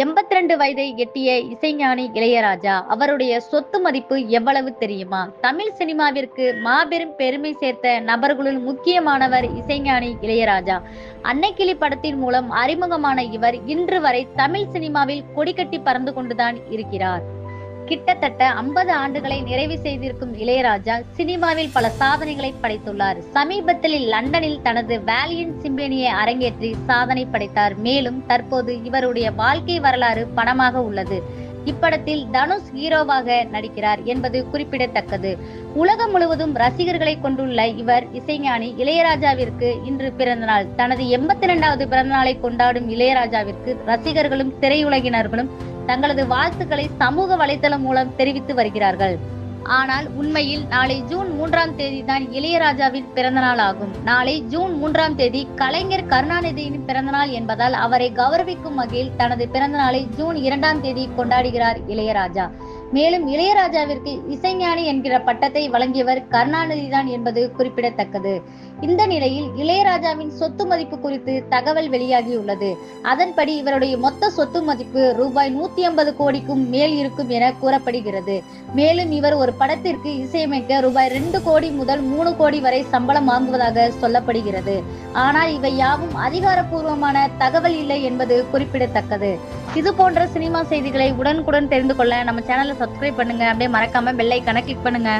எண்பத்தி ரெண்டு வயதை எட்டிய இசைஞானி இளையராஜா அவருடைய சொத்து மதிப்பு எவ்வளவு தெரியுமா? தமிழ் சினிமாவிற்கு மாபெரும் பெருமை சேர்த்த நபர்களுள் முக்கியமானவர் இசைஞானி இளையராஜா. அன்னைக்கிளி படத்தின் மூலம் அறிமுகமான இவர் இன்று வரை தமிழ் சினிமாவில் கொடிக்கட்டி பறந்து கொண்டுதான் இருக்கிறார். கிட்டத்தட்ட ஐம்பது ஆண்டுகளை நிறைவு செய்திருக்கும் இளையராஜா சினிமாவில் பல சாதனைகளை படைத்துள்ளார். சமீபத்தில் லண்டனில் தனது வேலியன் சிம்பனியை அரங்கேற்றி சாதனை படைத்தார். மேலும் தற்போது இவருடைய வாழ்க்கை வரலாறு படமாக உள்ளது. இப்படத்தில் தனுஷ் ஹீரோவாக நடிக்கிறார் என்பது குறிப்பிடத்தக்கது. உலகம் முழுவதும் ரசிகர்களை கொண்டுள்ள இவர் இசைஞானி இளையராஜாவிற்கு இன்று பிறந்தநாள். தனது எண்பத்தி இரண்டாவது பிறந்தநாளை கொண்டாடும் இளையராஜாவிற்கு ரசிகர்களும் திரையுலகினர்களும் தங்களது வாழ்த்துக்களை சமூக வலைதளம் மூலம் தெரிவித்து வருகிறார்கள். ஆனால் உண்மையில் நாளை ஜூன் மூன்றாம் தேதி தான் இளையராஜாவின் பிறந்த நாள் ஆகும். நாளை ஜூன் மூன்றாம் தேதி கலைஞர் கருணாநிதியின் பிறந்தநாள் என்பதால் அவரை கௌரவிக்கும் வகையில் தனது பிறந்த நாளை ஜூன் இரண்டாம் தேதி கொண்டாடுகிறார் இளையராஜா. மேலும் இளையராஜாவிற்கு இசைஞானி என்கிற பட்டத்தை வழங்கியவர் கருணாநிதி தான் என்பது குறிப்பிடத்தக்கது. இந்த நிலையில் இளையராஜாவின் சொத்து மதிப்பு குறித்து தகவல் வெளியாகியுள்ளது. அதன்படி இவருடைய மொத்த சொத்து மதிப்பு ரூபாய் நூத்தி ஐம்பது கோடிக்கும் மேல் இருக்கும் என கூறப்படுகிறது. மேலும் இவர் ஒரு படத்திற்கு இசையமைக்க ரூபாய் ரெண்டு கோடி முதல் மூணு கோடி வரை சம்பளம் வாங்குவதாக சொல்லப்படுகிறது. ஆனால் இவை யாவும் அதிகாரப்பூர்வமான தகவல் இல்லை என்பது குறிப்பிடத்தக்கது. இது போன்ற சினிமா செய்திகளை உடனுக்குடன் தெரிந்து கொள்ள நம்ம சேனலை சப்ஸ்கிரைப் பண்ணுங்க. அப்படியே மறக்காம பெல்லைக்கான கிளிக் பண்ணுங்க.